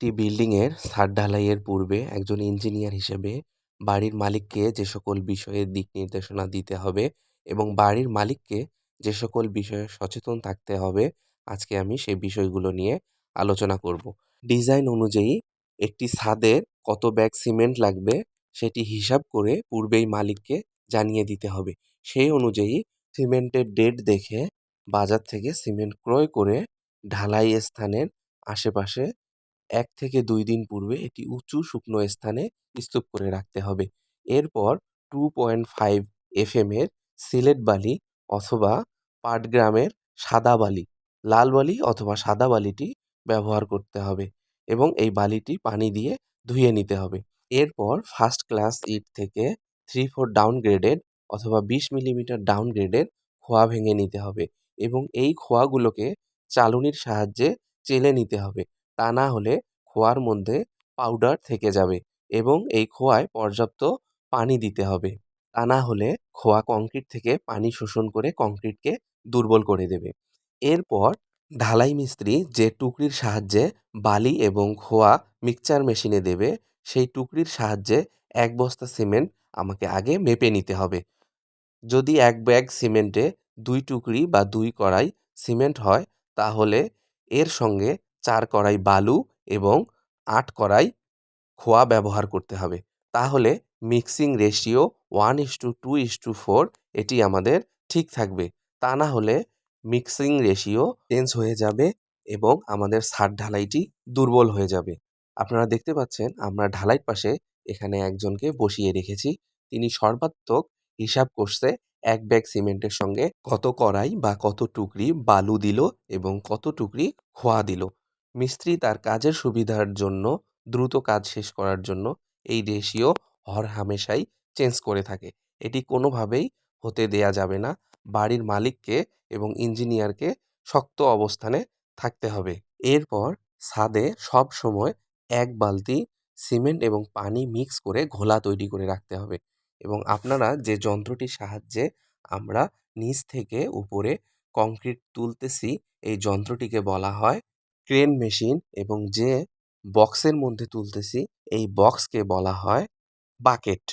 একটি বিল্ডিংয়ের ছাদ ঢালাইয়ের পূর্বে একজন ইঞ্জিনিয়ার হিসেবে বাড়ির মালিককে যে সকল বিষয়ে দিক নির্দেশনা দিতে হবে এবং বাড়ির মালিককে যে সকল বিষয়ে সচেতন থাকতে হবে, আজকে আমি সেই বিষয়গুলো নিয়ে আলোচনা করব। ডিজাইন অনুযায়ী একটি ছাদের কত ব্যাগ সিমেন্ট লাগবে সেটি হিসাব করে পূর্বেই মালিককে জানিয়ে দিতে হবে। সেই অনুযায়ী সিমেন্টের ডেট দেখে বাজার থেকে সিমেন্ট ক্রয় করে ঢালাই স্থানের আশেপাশে এক থেকে দুই দিন পূর্বে এটি উঁচু শুকনো স্থানে স্তূপ করে রাখতে হবে। এরপর টু পয়েন্ট ফাইভ এফএম এর সিলেট বালি অথবা পাটগ্রামের সাদা বালি, লাল বালি অথবা সাদা বালিটি ব্যবহার করতে হবে এবং এই বালিটি পানি দিয়ে ধুয়ে নিতে হবে। এরপর ফার্স্ট ক্লাস ইট থেকে থ্রি ফোর ডাউন গ্রেডেড অথবা বিশ মিলিমিটার ডাউন গ্রেডের খোয়া ভেঙে নিতে হবে এবং এই খোয়াগুলোকে চালুনির সাহায্যে চেলে নিতে হবে। তা না হলে খোয়ার মধ্যে পাউডার থেকে যাবে এবং এই খোয়ায় পর্যাপ্ত পানি দিতে হবে। তা না হলে খোয়া কংক্রিট থেকে পানি শোষণ করে কংক্রিটকে দুর্বল করে দেবে। এরপর ঢালাই মিস্ত্রি যে টুকরির সাহায্যে বালি এবং খোয়া মিক্সচার মেশিনে দেবে, সেই টুকরির সাহায্যে এক বস্তা সিমেন্ট আমাকে আগে মেপে নিতে হবে। যদি এক ব্যাগ সিমেন্টে দুই টুকরি বা দুই কড়াই সিমেন্ট হয়, তাহলে এর সঙ্গে চার কড়াই বালু এবং আট কড়াই খোয়া ব্যবহার করতে হবে। তাহলে mixing ratio one is to two is to four এটি আমাদের ঠিক থাকবে। তা না হলে মিক্সিং রেশিও চেঞ্জ হয়ে যাবে এবং আমাদের ছাদ ঢালাইটি দুর্বল হয়ে যাবে। আপনারা দেখতে পাচ্ছেন আমরা ঢালাইয়ের পাশে এখানে একজনকে বসিয়ে রেখেছি। তিনি সর্বাত্মক হিসাব করছে এক ব্যাগ সিমেন্টের সঙ্গে কত কড়াই বা কত টুকরি বালু দিল এবং কত টুকরি খোয়া দিল। মিস্ত্রি তার কাজের সুবিধার জন্য দ্রুত কাজ শেষ করার জন্য এই রেশিও হর হামেশাই চেঞ্জ করে থাকে। এটি কোনোভাবেই হতে দেয়া যাবে না। বাড়ির মালিককে এবং ইঞ্জিনিয়ারকে শক্ত অবস্থানে থাকতে হবে। এরপর ছাদে সব সময় এক বালতি সিমেন্ট এবং পানি মিক্স করে ঘোলা তৈরি করে রাখতে হবে এবং আপনারা যে যন্ত্রটির সাহায্যে আমরা নিচ থেকে উপরে কংক্রিট তুলতেছি, এই যন্ত্রটিকে বলা হয় ক্রেন মেশিন এবং যে বক্সের মধ্যে তুলতেছি, এই বক্সকে বলা হয় বাকেট।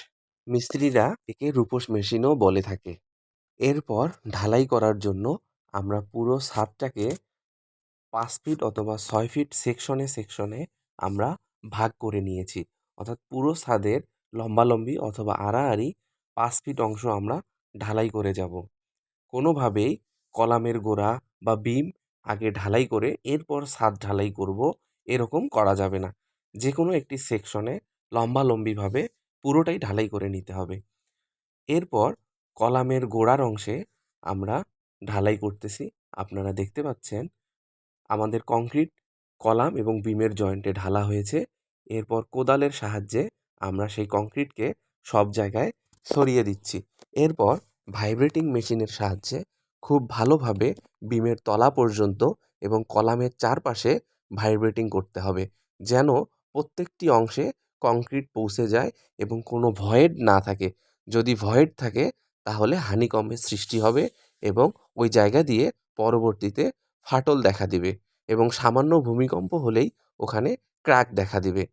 মিস্ত্রিরা একে রূপোস মেশিনও বলে থাকে। এরপর ঢালাই করার জন্য আমরা পুরো ছাদটাকে পাঁচ ফিট অথবা ছয় ফিট সেকশনে সেকশনে আমরা ভাগ করে নিয়েছি। অর্থাৎ পুরো ছাদের লম্বালম্বি অথবা আড়াআড়ি পাঁচ ফিট অংশ আমরা ঢালাই করে যাব। কোনোভাবেই কলামের গোড়া বা বিম আগে ঢালাই করে এরপর ছাদ ঢালাই করব, এরকম করা যাবে না। যে কোনো একটি সেকশনে লম্বালম্বিভাবে পুরোটাই ঢালাই করে নিতে হবে। এরপর কলামের গোড়ার অংশে আমরা ঢালাই করতেছি। আপনারা দেখতে পাচ্ছেন, আমাদের কংক্রিট কলাম এবং বিমের জয়েন্টে ঢালা হয়েছে। এরপর কোদালের সাহায্যে আমরা সেই কংক্রিটকে সব জায়গায় ছড়িয়ে দিচ্ছি। এরপর ভাইব্রেটিং মেশিনের সাহায্যে খুব ভালোভাবে বিমের তলা পর্যন্ত এবং কলামের চারপাশে ভাইব্রেটিং করতে হবে, যেন প্রত্যেকটি অংশে কংক্রিট পৌঁছে যায় এবং কোনো ভয়েড না থাকে। যদি ভয়েড থাকে, তাহলে হানিকম্বের সৃষ্টি হবে এবং ওই জায়গা দিয়ে পরবর্তীতে ফাটল দেখা দিবে এবং সামান্য ভূমিকম্প হলেই ওখানে ক্র্যাক দেখা দিবে।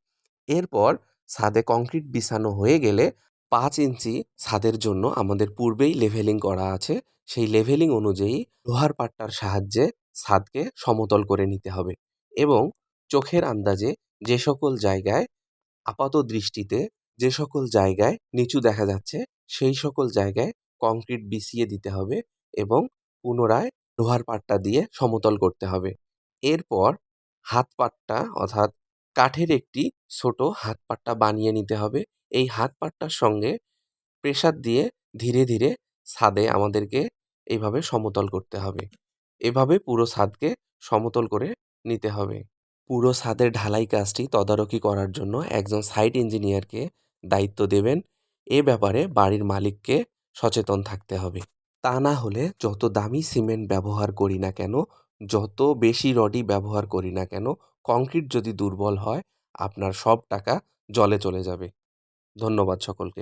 এরপর ছাদে কংক্রিট বিছানো হয়ে গেলে পাঁচ ইঞ্চি ছাদের জন্য আমাদের পূর্বেই লেভেলিং করা আছে। সেই লেভেলিং অনুযায়ী লোহার পাট্টার সাহায্যে ছাদকে সমতল করে নিতে হবে এবং চোখের আন্দাজে যে সকল জায়গায় আপাত দৃষ্টিতে যে সকল জায়গায় নিচু দেখা যাচ্ছে, সেই সকল জায়গায় কংক্রিট বিছিয়ে দিতে হবে এবং পুনরায় লোহার পাট্টা দিয়ে সমতল করতে হবে। এরপর হাত পাট্টা অর্থাৎ কাঠের একটি ছোট হাত পাট্টা বানিয়ে নিতে হবে এই হাত পাট্টার সঙ্গে প্রেসার দিয়ে ধীরে ধীরে ছাদে আমাদেরকে এইভাবে সমতল করতে হবে। এভাবে পুরো ছাদকে সমতল করে নিতে হবে। পুরো ছাদের ঢালাই কাজটি তদারকি করার জন্য একজন সাইট ইঞ্জিনিয়ারকে দায়িত্ব দেবেন। এ ব্যাপারে বাড়ির মালিককে সচেতন থাকতে হবে। তা না হলে যত দামি সিমেন্ট ব্যবহার করি না কেন, যত বেশি রডই ব্যবহার করি না কেন কংক্রিট যদি দুর্বল হয়, আপনার সব টাকা জলে চলে যাবে। ধন্যবাদ সকলকে।